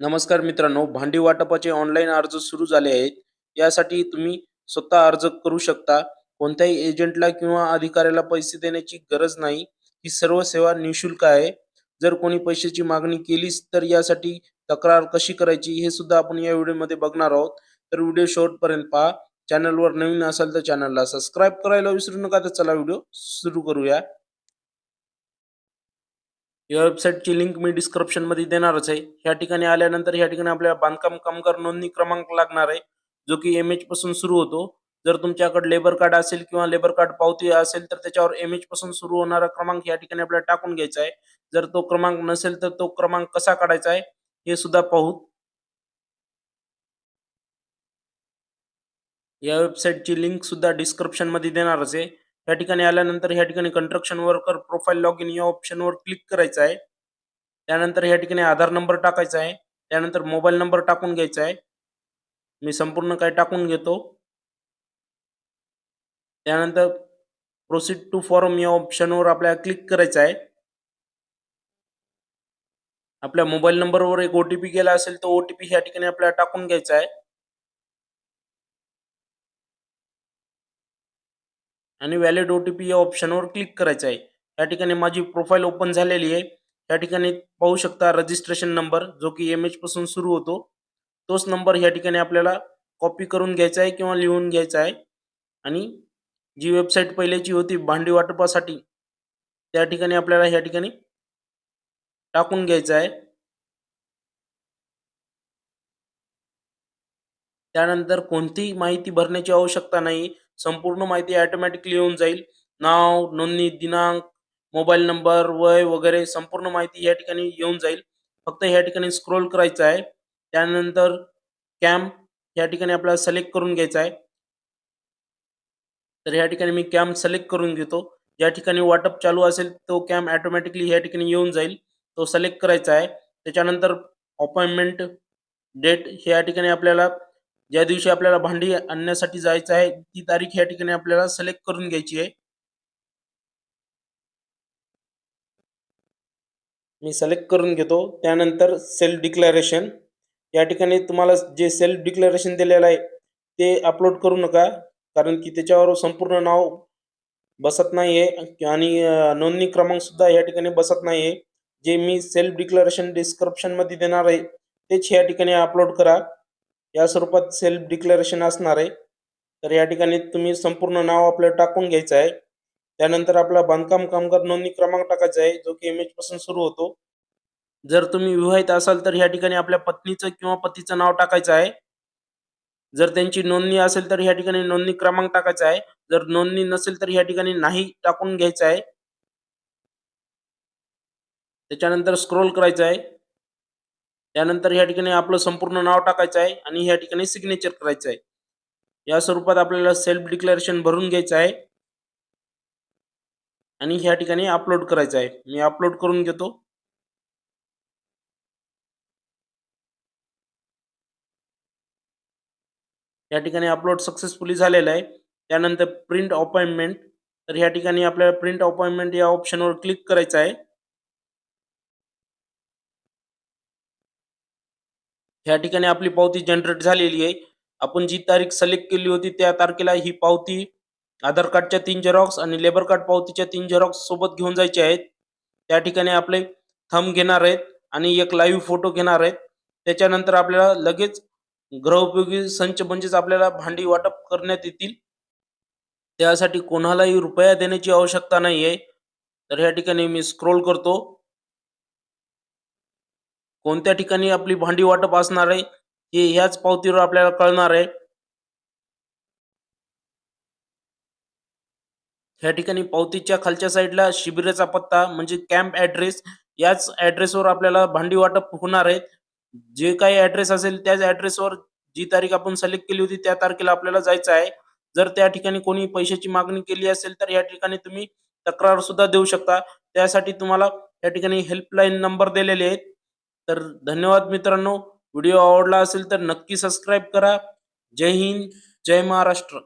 नमस्कार मित्रांनो भांडी वाटपाचे ऑनलाईन अर्ज सुरू झाले आहेत. यासाठी तुम्ही स्वतः अर्ज करू शकता. कोणत्याही एजंटला किंवा अधिकाऱ्याला पैसे देण्याची गरज नाही. ही सर्व सेवा निशुल्क आहे. जर कोणी पैशाची मागणी केलीच तर यासाठी तक्रार कशी करायची हे सुद्धा आपण या व्हिडिओमध्ये बघणार आहोत. तर व्हिडिओ शेवटपर्यंत पहा. चॅनलवर नवीन असाल तर चॅनलला सबस्क्राईब करायला विसरू नका. तर चला व्हिडिओ सुरू करूया. या वेबसाईटची लिंक मी डिस्क्रिप्शनमध्ये देणारच आहे. ह्या ठिकाणी आल्यानंतर ह्या ठिकाणी आपल्याला बांधकाम कामगार नोंदणी क्रमांक लागणार आहे जो की एम एच पासून सुरू होतो. जर तुमच्याकडे लेबर कार्ड असेल किंवा लेबर कार्ड पावती असेल तर त्याच्यावर एम एच पासून सुरू होणारा क्रमांक या ठिकाणी आपल्याला टाकून घ्यायचा आहे. जर तो क्रमांक नसेल तर तो क्रमांक कसा काढायचा आहे हे सुद्धा पाहू. या वेबसाईटची लिंक सुद्धा डिस्क्रिप्शनमध्ये देणारच आहे. या ठिकाणी आल्यानंतर ह्या ठिकाणी construction worker profile log in या ऑप्शनवर क्लिक करायचं आहे. त्यानंतर ह्या ठिकाणी आधार नंबर टाकायचा आहे. त्यानंतर मोबाईल नंबर टाकून घ्यायचा आहे. मी संपूर्ण काय टाकून घेतो. त्यानंतर प्रोसीड टू फॉर्म या ऑप्शनवर आपल्याला क्लिक करायचं आहे. आपल्या मोबाईल नंबरवर एक ओटीपी गेला असेल तो ओटीपी ह्या ठिकाणी आपल्याला टाकून घ्यायचा आहे. आणि व्हॅलिड ओ टी पी या ऑप्शनवर क्लिक करायचं आहे. या ठिकाणी माझी प्रोफाईल ओपन झालेली आहे. या ठिकाणी पाहू शकता रजिस्ट्रेशन नंबर जो की एम एच पासून सुरू होतो. तोच नंबर या ठिकाणी आपल्याला कॉपी करून घ्यायचा आहे किंवा लिहून घ्यायचा आहे. आणि जी वेबसाईट पहिल्याची होती भांडी वाटपासाठी त्या ठिकाणी आपल्याला या ठिकाणी टाकून घ्यायचं आहे. त्यानंतर कोणतीही माहिती भरण्याची आवश्यकता नाही. संपूर्ण माहिती ऑटोमॅटिकली येऊन जाईल. नाव नोंदणी दिनांक मोबाईल नंबर वय वगैरे संपूर्ण माहिती या ठिकाणी येऊन जाईल. फक्त या ठिकाणी स्क्रोल करायचं आहे. त्यानंतर कॅम्प या ठिकाणी आपल्याला सिलेक्ट करून घ्यायचा आहे. तर या ठिकाणी मी कॅम्प सिलेक्ट करून घेतो. ज्या ठिकाणी वाटप चालू असेल तो कॅम्प ऑटोमॅटिकली या ठिकाणी येऊन जाईल. तो सिलेक्ट करायचा आहे. त्याच्यानंतर अपॉइंटमेंट डेट हे या ठिकाणी आपल्याला ज्या दिवशी आपल्याला भांडी आणण्यासाठी जायचं आहे ती तारीख या ठिकाणी आपल्याला सिलेक्ट करून घ्यायची आहे. मी सिलेक्ट करून घेतो. त्यानंतर सेल्फ डिक्लेरेशन या ठिकाणी तुम्हाला जे सेल्फ डिक्लेरेशन दिलेलं आहे ते अपलोड करू नका. कारण की त्याच्यावर संपूर्ण नाव बसत नाहीये आणि नोंदणी क्रमांक सुद्धा या ठिकाणी बसत नाहीये. जे मी सेल्फ डिक्लेरेशन डिस्क्रिप्शनमध्ये देणार आहे तेच या ठिकाणी अपलोड करा. या स्वरूपात सेल्फ डिक्लेरेशन असणार आहे. तर या ठिकाणी तुम्ही संपूर्ण नाव आपलं टाकून घ्यायचं आहे. त्यानंतर आपला बांधकाम कामगार नोंदणी क्रमांक टाकायचा आहे जो की एम एच पासून सुरू होतो. जर तुम्ही विवाहित असाल तर या ठिकाणी आपल्या पत्नीचं किंवा पतीचं नाव टाकायचं आहे. जर त्यांची नोंदणी असेल तर या ठिकाणी नोंदणी क्रमांक टाकायचा आहे. जर नोंदणी नसेल तर या ठिकाणी नाही टाकून घ्यायचं आहे. त्याच्यानंतर स्क्रोल करायचं आहे. त्यानंतर या ठिकाणी आपलं संपूर्ण नाव टाकायचं आहे आणि या ठिकाणी सिग्नेचर करायचं आहे. या स्वरूपात आपल्याला सेल्फ डिक्लेरेशन भरून घ्यायचं आहे. आणि ह्या ठिकाणी अपलोड करायचं आहे. मी अपलोड करून घेतो. या ठिकाणी अपलोड सक्सेसफुली झालेलं आहे. त्यानंतर प्रिंट अपॉइंटमेंट तर ह्या ठिकाणी आपल्याला प्रिंट अपॉइंटमेंट या ऑप्शनवर क्लिक करायचं आहे. ह्या ठिकाणी आपली पावती जनरेट झालेली आहे. आपण जी तारीख सिलेक्ट केली होती त्या तारखेला ही पावती आधार कार्डच्या तीन झेरॉक्स आणि लेबर कार्ड पावतीच्या तीन झेरॉक्स सोबत घेऊन जायचे आहेत. त्या ठिकाणी आपले थंब घेणार आहेत आणि एक लाईव्ह फोटो घेणार आहेत. त्याच्यानंतर आपल्याला लगेच गृहोपयोगी संच म्हणजेच आपल्याला भांडी वाटप करण्यात येतील. त्यासाठी कोणालाही रुपया देण्याची आवश्यकता नाही आहे तर ह्या ठिकाणी मी स्क्रोल करतो. कोणत्या ठिकाणी आपली भांडी वाटप असणार आहे हे ह्याच पावतीवर आपल्याला कळणार आहे. ह्या ठिकाणी पावतीच्या खालच्या साईडला शिबिराचा पत्ता म्हणजे कॅम्प ऍड्रेस याच ऍड्रेसवर आपल्याला भांडी वाटप होणार आहे. जे काही ऍड्रेस असेल त्याच ऍड्रेसवर जी तारीख आपण सिलेक्ट केली होती त्या तारखेला आपल्याला जायचं आहे. जर त्या ठिकाणी कोणी पैशाची मागणी केली असेल तर या ठिकाणी तुम्ही तक्रार सुद्धा देऊ शकता. त्यासाठी तुम्हाला या ठिकाणी हेल्पलाईन नंबर दिलेले आहेत. तर धन्यवाद मित्रांनो. व्हिडिओ आवडला असेल तर नक्की सबस्क्राईब करा. जय हिंद जय महाराष्ट्र.